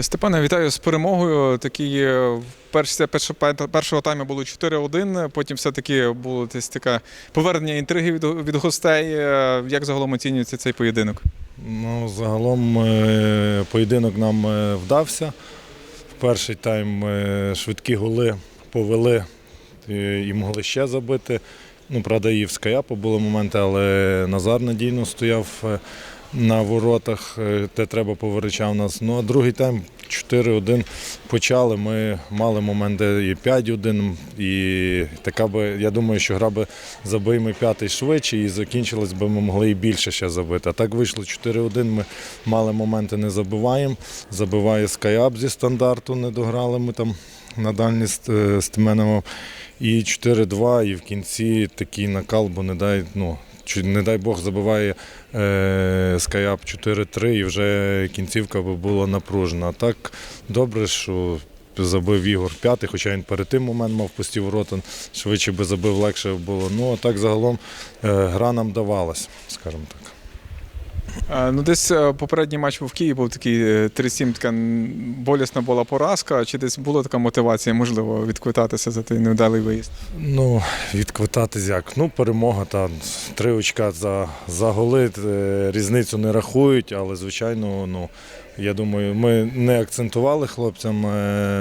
Степане, вітаю з перемогою. Такі е, перші, першого, тайму було 4-1, потім все-таки було десь таке повернення інтриги від, від гостей. Е, Як загалом оцінюється цей поєдинок? Ну, загалом е, поєдинок нам е, вдався. В перший тайм е, швидкі голи повели е, і могли ще забити. Ну, правда, і в Скаяпу були моменти, але Назар надійно стояв е, на воротах, е, де треба поверичав нас. Ну а другий тайм 4-1 почали. Ми мали моменти і 5-1, і така би, я думаю, що гра би забий ми п'ятий швидше і закінчилось би ми могли і більше ще забити. А так вийшло 4-1. Ми мали моменти, не забиваємо. Забиває Скайап зі стандарту, не дограли ми там на дальні Стеменова. І 4-2, і в кінці такий накал, бо не дай, ну, чи- не дай Бог забиває е, Скаяп 4-3 і вже кінцівка би була напружена. А так добре, що забив Ігор п'ятий, хоча він перед тим момент мав пусті ворота, швидше би забив, легше було. Ну а так загалом е, гра нам давалась, скажімо так. Е, Ну, десь е, попередній матч був в Києві, був такий е, 3-7, така болісна була поразка. Чи десь була така мотивація, можливо, відквитатися за той невдалий виїзд? Ну, відквитатись як? Ну, перемога та три очка за, за голи. е, Різницю не рахують, але звичайно, ну. Я думаю, ми не акцентували хлопцям е,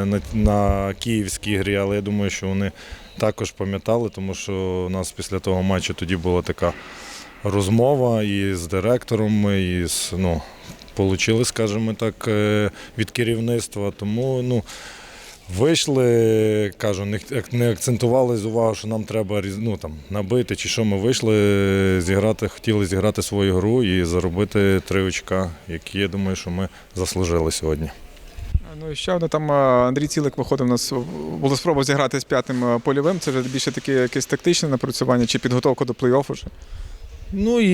на, на київській грі, але я думаю, що вони також пам'ятали, тому що у нас після того матчу тоді була така розмова і з директором, і з ну, получили, скажімо так, е, від керівництва. Тому ну, Вийшли, кажу, не, акцентували з увагу, що нам треба ну, там, набити чи що. Ми вийшли зіграти, хотіли зіграти свою гру і заробити три очка, які я думаю, що ми заслужили сьогодні. Ну і ще одне там Андрій Цілик виходив у нас. Була спроба зіграти з п'ятим польовим. Це вже більше таке якесь тактичне напрацювання чи підготовка до плей-оффу вже. Ну і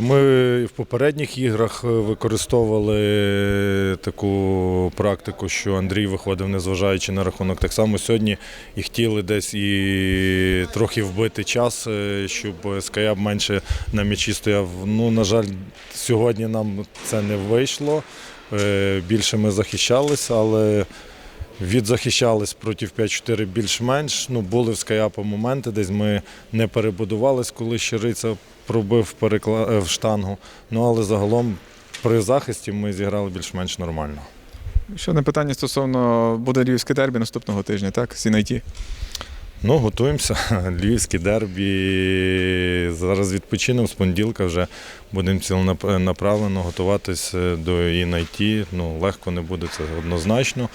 ми в попередніх іграх використовували таку практику, що Андрій виходив, незважаючи на рахунок. Так само сьогодні і хотіли десь і трохи вбити час, е, щоб Скаяп менше на м'ячі стояв. Ну, на жаль, сьогодні нам це не вийшло. Е, Більше ми захищалися, але Відзахищались проти 5-4 більш-менш. Ну, були в Скаяпа моменти, десь ми не перебудувались, коли Щириця пробив перекла... е, в штангу. Ну, але загалом при захисті ми зіграли більш-менш нормально. Ще одне питання стосовно буде львівське дербі наступного тижня, так? З Інайті. Ну, готуємося. Львівське дербі. Зараз відпочинемо з понеділка вже будемо ціленаправлено готуватися до ІНайТі. Ну, легко не буде це однозначно.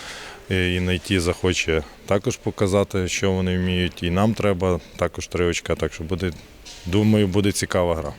ІНайТі захоче також показати, що вони вміють, і нам треба також три очка. Так що буде, думаю, буде цікава гра.